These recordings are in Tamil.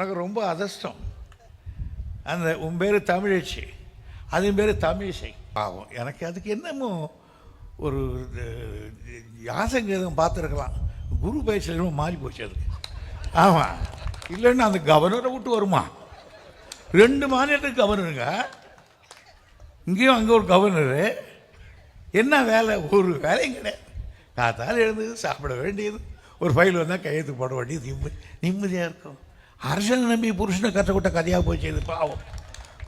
எனக்கு ரொம்ப அதிர்ஷ்டம். அந்த உன் பேர் தமிழச்சி. அதன் பேர் தமிழிசை. பாவம் எனக்கு அதுக்கு என்னமோ ஒரு யாசங்கேதம் பார்த்துருக்கலாம். குரு பயிற்சியில் மாறி போச்சு அதுக்கு. ஆமாம் இல்லைன்னா அந்த கவர்னரை விட்டு வருமா? ரெண்டு மாநிலத்துக்கு கவர்னருங்க. இங்கேயும் அங்கே ஒரு கவர்னரு. என்ன வேலை? ஒரு வேலையும் கிடையாது. காத்தால் எழுந்தது சாப்பிட வேண்டியது. ஒரு ஃபைல் வந்தால் கையெழுத்து போட வேண்டியது. நிம்மதி நிம்மதியாக இருக்கும். அரசனை நம்பி புருஷனை கற்றுக்கிட்ட கதையாக போச்சு இது பாவம்.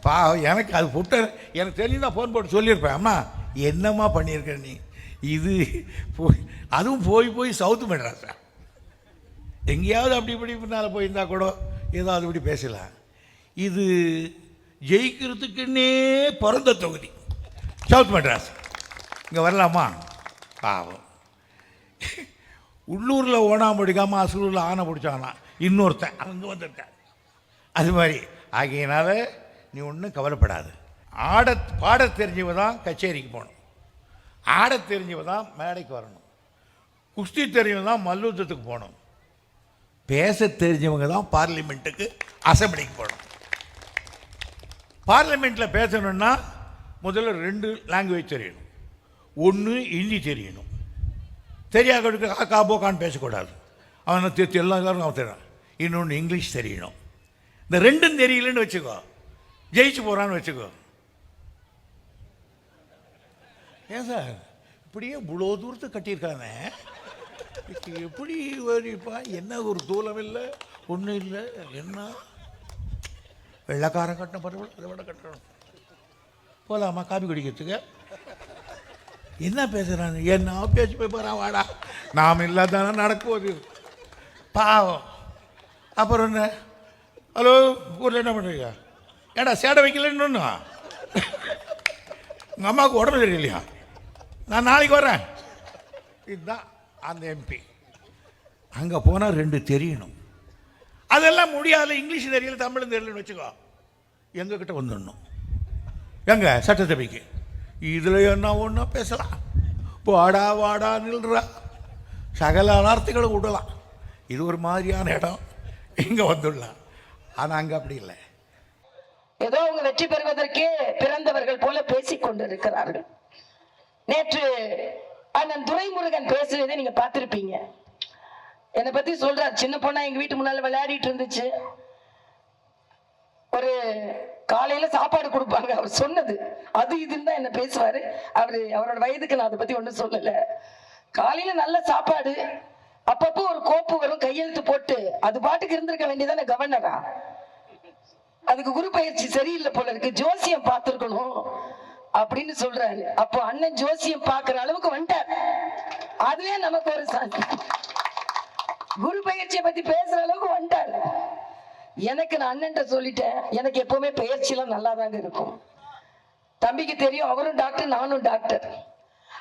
பாவம் எனக்கு அது புட்ட எனக்கு தெரிஞ்சுதான் ஃபோன் போட்டு சொல்லியிருப்பேன். அம்மா என்னம்மா பண்ணியிருக்க நீ? இது போய் அதுவும் போய் போய் சவுத்து மெட்ராஸா எங்கேயாவது அப்படி இப்படி பின்னால் போயிருந்தா கூட ஏதாவது இப்படி பேசலாம். இது ஜெயிக்கிறதுக்குன்னே பிறந்த தொகுதி. சவுத் மெட்ராஸ் இங்கே வரலாமா? பாவம். உள்ளூரில் ஓனா பிடிக்காமல் அசூரில் ஆனை பிடிச்சானா? இன்னொருத்தன் அங்கே வந்துட்டான் அது மாதிரி. ஆகையினால் நீ ஒன்றும் கவலைப்படாது. ஆட பாட தெரிஞ்சவ தான் கச்சேரிக்கு போகணும். ஆட தெரிஞ்சவ தான் மேடைக்கு வரணும். குஸ்தி தெரிஞ்சவங்க தான் மல்யுத்தத்துக்கு போகணும். பேச தெரிஞ்சவங்க தான் பார்லிமெண்ட்டுக்கு அசம்பிளிக்கு போகணும். பார்லிமெண்ட்டில் பேசணுன்னா முதல்ல ரெண்டு லாங்குவேஜ் தெரியணும். ஒன்று ஹிந்தி தெரியணும். தெரியாதவனுக்கு காக்கா பேசக்கூடாது. அவனை தெரிஞ்சு எல்லா எல்லாரும் அவன் தெரியும் இன்னொன்று இங்கிலீஷ் தெரியணும். இந்த ரெண்டும் தெரியலன்னு வச்சுக்கோ. ஜெயிச்சு போகிறான்னு வச்சுக்கோ. ஏன் சார்? இப்படியே இவ்வளோ தூரத்தை கட்டியிருக்கானே எப்படி வரிப்பா? என்ன ஒரு தூலம் இல்லை ஒன்றும் இல்லை என்ன? வெள்ளக்காரன் கட்டணும் பரவாயில்ல அதை விட கட்டணும். போகலாமா காபி குடிக்கிறதுக்கு? என்ன பேசுகிறாங்க என்ன பேச்சு போய் போகிறான் வாடா. நாம் இல்லாதானே நடக்குவது பாவம். அப்புறம் என்ன? ஹலோ ஊரில் என்ன பண்ணுறீங்க ஏடா சேடை வைக்கலன்னு ஒன்று உங்கள் அம்மாவுக்கு உடம்பு தெரியலையா நான் நாளைக்கு வரேன். இதுதான் அந்த எம்பி அங்கே போனால் ரெண்டு தெரியணும். அதெல்லாம் முடியாத இங்கிலீஷ் தெரியல தமிழும் தெரியலன்னு வச்சுக்கோ. எங்ககிட்ட வந்துடணும். எங்க? சட்டசபைக்கு. இதில் என்ன ஒன்றா பேசலாம்? வாடா வாடா நில்றா. சகல வார்த்தைகளும் விடலாம் இது ஒரு மாதிரியான இடம். இங்கே வந்துடலாம். ஆனால் அங்கே அப்படி இல்லை. ஏதோ அவங்க வெற்றி பெறுவதற்கே பிறந்தவர்கள் போல பேசிக் கொண்டிருக்கிறார்கள். நேற்று அண்ணன் துரைமுருகன் பேசுறதை நீங்க பார்த்துருப்பீங்க. என்னை பத்தி சொல்றார். சின்ன பொண்ணா எங்க வீட்டு முன்னால விளையாடிட்டு இருந்துச்சு. ஒரு காலையில சாப்பாடு கொடுப்பாங்க. அவர் சொன்னது. அது இதுன்னு தான் என்ன பேசுவாரு. அவரு அவரோட வயதுக்கு நான் அதை பத்தி ஒன்றும் சொல்லல. காலையில நல்ல சாப்பாடு. அப்பப்போ ஒரு வரும் கையெழுத்து போட்டு அது பாட்டுக்கு இருந்திருக்க வேண்டியதான கவர்னரா அதுக்கு குரு பயிற்சி சரியில்லை போல இருக்கு. ஜோசியம் பார்த்திருக்கணும் அப்படின்னு சொல்றாரு. அப்போ அண்ணன் ஜோசியம் பாக்குற அளவுக்கு வந்துட்டார். அதுவே நமக்கு ஒரு சாந்தி குரு பயிற்சியை பத்தி பேசுற அளவுக்கு வந்துட்டார். எனக்கு நான் அண்ணன் சொல்லிட்டேன். எனக்கு எப்பவுமே பயிற்சி எல்லாம் நல்லா தாங்க இருக்கும். தம்பிக்கு தெரியும் அவரும் டாக்டர் நானும் டாக்டர்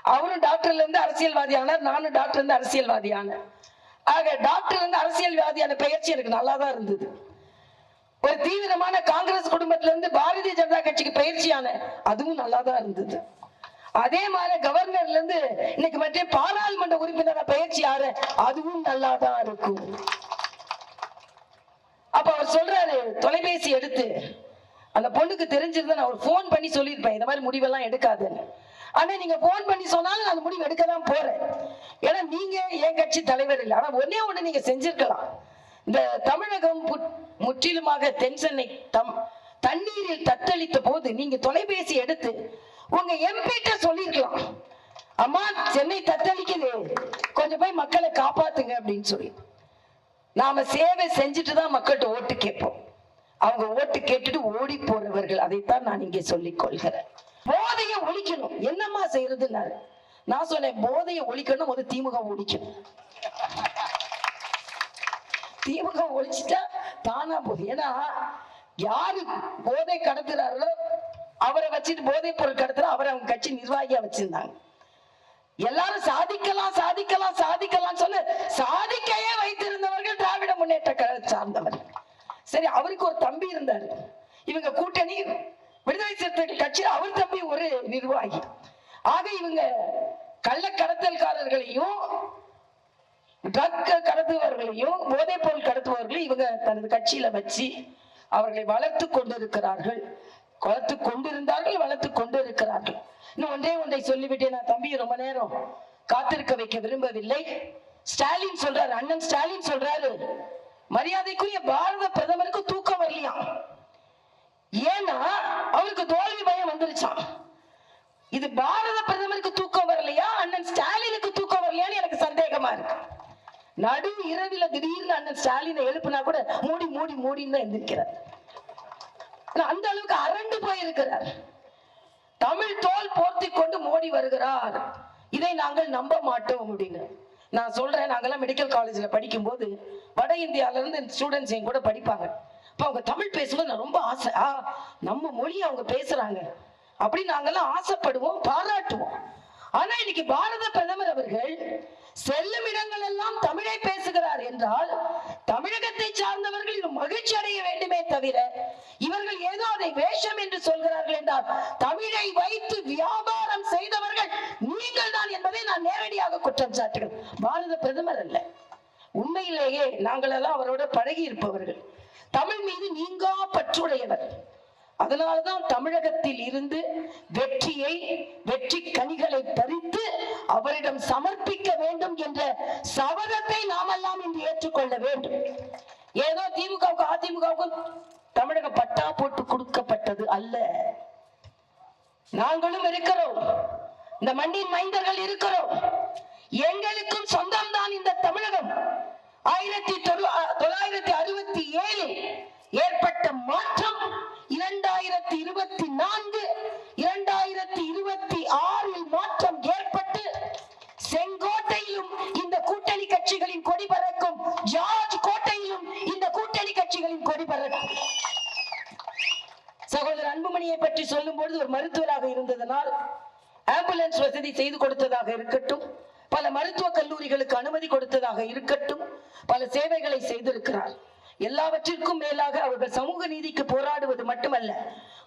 அவரும் டாக்டர்ல இருந்து அரசியல்வாதி ஆனார் நானும் டாக்டர் இருந்து அரசியல்வாதி ஆனேன் ஆக டாக்டர் இருந்து அரசியல்வாதியான பயிற்சி எனக்கு நல்லா தான் இருந்தது. ஒரு தீவிரமான காங்கிரஸ் குடும்பத்துல இருந்து பாரதிய ஜனதா கட்சிக்கு பயிற்சியான அதுவும் நல்லா தான் இருந்தது. அதே மாதிரி கவர்னர்ல இருந்து இன்னைக்கு மற்ற பாராளுமன்ற உறுப்பினரா பயிற்சி ஆற அதுவும் நல்லா தான் இருக்கும். அப்ப அவர் சொல்றாரு தொலைபேசி எடுத்து அந்த பொண்ணுக்கு தெரிஞ்சிருந்தா நான் ஒரு ஃபோன் பண்ணி சொல்லியிருப்பேன் இந்த மாதிரி முடிவெல்லாம் எடுக்காதுன்னு. ஆனா நீங்க போன் பண்ணி சொன்னாலும் நான் முடிவு எடுக்க தான் போறேன். ஏன்னா நீங்க என் கட்சி தலைவர் இல்லை. ஆனா ஒன்னே ஒண்ணு நீங்க செஞ்சிருக்கலாம். இந்த தமிழகம் முற்றிலுமாக தென் சென்னை தம் தண்ணீரில் தத்தளித்த போது நீங்க தொலைபேசி எடுத்து உங்க எம்பிட்ட சொல்லிருக்கலாம். அம்மா சென்னை தத்தளிக்குது. கொஞ்சம் போய் மக்களை காப்பாத்துங்க அப்படின்னு சொல்லி. நாம சேவை செஞ்சுட்டு தான் மக்கள்கிட்ட ஓட்டு கேட்போம். அவங்க ஓட்டு கேட்டுட்டு ஓடி போறவர்கள். அதைத்தான் நான் இங்கே சொல்லிக் கொள்கிறேன். போதையை ஒழிக்கணும். என்னம்மா செய்யறதுன்னாரு நான் சொன்னேன் போதையை ஒழிக்கணும் ஒரு திமுக ஒழிக்கணும் திமுக ஒழிச்சுட்டா தானா போகுது. ஏன்னா யாரு போதை கடத்துறாரோ அவரை வச்சுட்டு போதைப் பொருள் கடத்துறா அவரை அவங்க கட்சி நிர்வாகியா வச்சிருந்தாங்க. எல்லாரும் சாதிக்கலாம் சாதிக்கலாம் சாதிக்கலாம் சொல்லு சாதிக்கையே வைத்திருந்தவர்கள் திராவிட முன்னேற்ற கழக சார்ந்தவர். சரி அவருக்கு ஒரு தம்பி இருந்தார். இவங்க கூட்டணி விடுதலை சிறுத்தைகள் கட்சியில் அவர் ஒரு நிர்வாகி. ஆக இவங்க கள்ள கடத்தல்காரர்களையும் ட்ரக் கடத்துபவர்களையும் போதைப் பொருள் கடத்துபவர்களையும் இவங்க தனது கட்சியில வச்சு அவர்களை வளர்த்து கொண்டிருக்கிறார்கள். வளர்த்து கொண்டிருந்தார்கள் வளர்த்து கொண்டிருக்கிறார்கள். இன்னும் ஒன்றே ஒன்றை சொல்லிவிட்டேன். நான் தம்பி ரொம்ப நேரம் காத்திருக்க வைக்க விரும்பவில்லை. ஸ்டாலின் சொல்றாரு அண்ணன் ஸ்டாலின் சொல்றாரு. மரியாதைக்குரிய பாரத பிரதமருக்கு தூக்கம் வரலையாம். ஏன்னா அவருக்கு தோல்வி பயம் வந்துருச்சான் இது பாரத பிரதமருக்கு தூக்கம் வரலையா? அண்ணன் ஸ்டாலினுக்கு தூக்கம் வரலையான்னு எனக்கு சந்தேகமா இருக்கு. நடு இரவில திடீர்னு அண்ணன் ஸ்டாலினை எழுப்புனா கூட மூடி மூடி மூடின்னு தான் எந்திரிக்கிறார். அந்த அளவுக்கு அரண்டு போயிருக்கிறார். தமிழ் தோல் போர்த்தி கொண்டு மோடி வருகிறார். இதை நாங்கள் நம்ப மாட்டோம் அப்படின்னு. நான் சொல்றேன் நாங்கெல்லாம் மெடிக்கல் காலேஜ்ல படிக்கும்போது வட இந்தியால இருந்து ஸ்டூடெண்ட்ஸ் என் கூட படிப்பாங்க. இப்போ அவங்க தமிழ் பேசும்போது நான் ரொம்ப ஆசை. நம்ம மொழி அவங்க பேசுறாங்க. அப்படி நாங்கெல்லாம் ஆசைப்படுவோம் பாராட்டுவோம். ஆனா இன்னைக்கு பாரத பிரதமர் அவர்கள் செல்லும் இடங்கள் எல்லாம் தமிழை பேசுகிறார் என்றால் தமிழகத்தை சார்ந்தவர்கள் இது மகிழ்ச்சி அடைய வேண்டுமே தவிர இவர்கள் ஏதோ அதை வேஷம் என்று சொல்கிறார்கள் என்றால் தமிழை வைத்து வியாபாரம் செய்தவர்கள் நீங்கள் தான் என்பதை நான் நேரடியாக குற்றம் சாட்டுகிறேன். பாரத பிரதமர் அல்ல. உண்மையிலேயே நாங்கள் எல்லாம் அவரோட பழகி இருப்பவர்கள் தமிழ் மீது நீங்கா பற்றுடையவர். அதனால்தான் தமிழகத்தில் இருந்து வெற்றியை வெற்றி கனிகளை பறித்து அவரிடம் சமர்ப்பிக்க வேண்டும் என்ற சபதத்தை நாமெல்லாம் இன்று ஏற்றுக்கொள்ள வேண்டும். ஏதோ திமுகவுக்கு அதிமுகவுக்கும் தமிழக பட்டா போட்டு கொடுக்கப்பட்டது அல்ல. நாங்களும் இருக்கிறோம். இந்த மண்ணின் மைந்தர்கள் இருக்கிறோம். எங்களுக்கும் சொந்தம் தான் இந்த தமிழகம். ஆயிரத்தி தொள்ளாயிரத்தி ஜார்ஜ் கோட்டையிலும் இந்த கூட்டணி கட்சிகளின் கொடி பறக்கும். சகோதரர் அன்புமணியை பற்றி சொல்லும் பொழுது ஒரு மருத்துவராக இருந்ததனால் ஆம்புலன்ஸ் வசதி செய்து கொடுத்ததாக இருக்கட்டும் பல மருத்துவ கல்லூரிகளுக்கு அனுமதி கொடுத்ததாக இருக்கட்டும் பல சேவைகளை செய்திருக்கிறார். எல்லாவற்றிற்கும் மேலாக அவர்கள் சமூக நீதிக்கு போராடுவது மட்டுமல்ல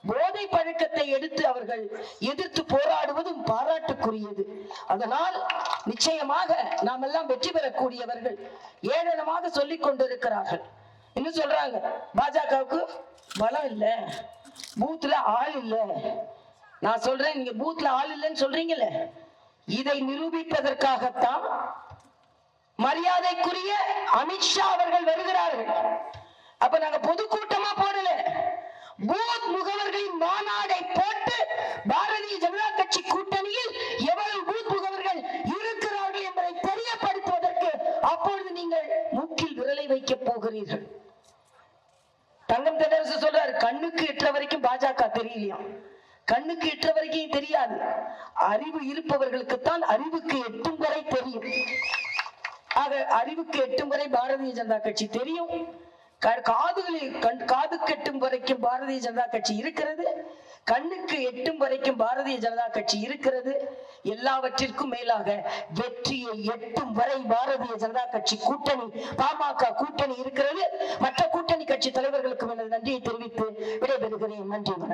போதை பழக்கத்தை எடுத்து அவர்கள் எதிர்த்து போராடுவதும் பாராட்டுக்குரியது. அதனால் நிச்சயமாக நாம் எல்லாம் வெற்றி பெறக்கூடியவர்கள் ஏளனமாக சொல்லிக் கொண்டிருக்கிறார்கள். இன்னும் சொல்றாங்க? பாஜகவுக்கு பலம் இல்ல. பூத்ல ஆள் இல்ல. நான் சொல்றேன் நீங்க பூத்ல ஆள் இல்லைன்னு சொல்றீங்கல்ல? இதை நிரூபிப்பதற்காகத்தான் மரியாதைக்குரிய அமித்ஷா அவர்கள் வருகிறார்கள். அப்ப நாங்க பொதுக்கூட்டமா போடல. பூத் மாநாடை போட்டு பாரதிய ஜனதா கட்சி கூட்டணியில் எவ்வளவு பூத் முகவர்கள் இருக்கிறார்கள் என்பதை தெரியப்படுத்துவதற்கு அப்பொழுது நீங்கள் மூக்கில் விரலை வைக்க போகிறீர்கள். தங்கம் தென்னரசு சொல்றாரு கண்ணுக்கு எட்டுற வரைக்கும் பாஜக தெரியலையா? கண்ணுக்கு எட்டுற வரைக்கும் தெரியாது. அறிவு இருப்பவர்களுக்கு தான் அறிவுக்கு எட்டும் வரை தெரியும். ஆக அறிவுக்கு எட்டும் வரை பாரதிய ஜனதா கட்சி தெரியும். காதுகளில் கண் காது கெட்டும் வரைக்கும் பாரதிய ஜனதா கட்சி இருக்கிறது. கண்ணுக்கு எட்டும் வரைக்கும் பாரதிய ஜனதா கட்சி இருக்கிறது. எல்லாவற்றிற்கும் மேலாக வெற்றியை எட்டும் வரை பாரதிய ஜனதா கட்சி கூட்டணி பாமக கூட்டணி இருக்கிறது. மற்ற கூட்டணி கட்சி தலைவர்களுக்கும் எனது நன்றியை தெரிவித்து விடைபெறுகிறேன். நன்றி வணக்கம்.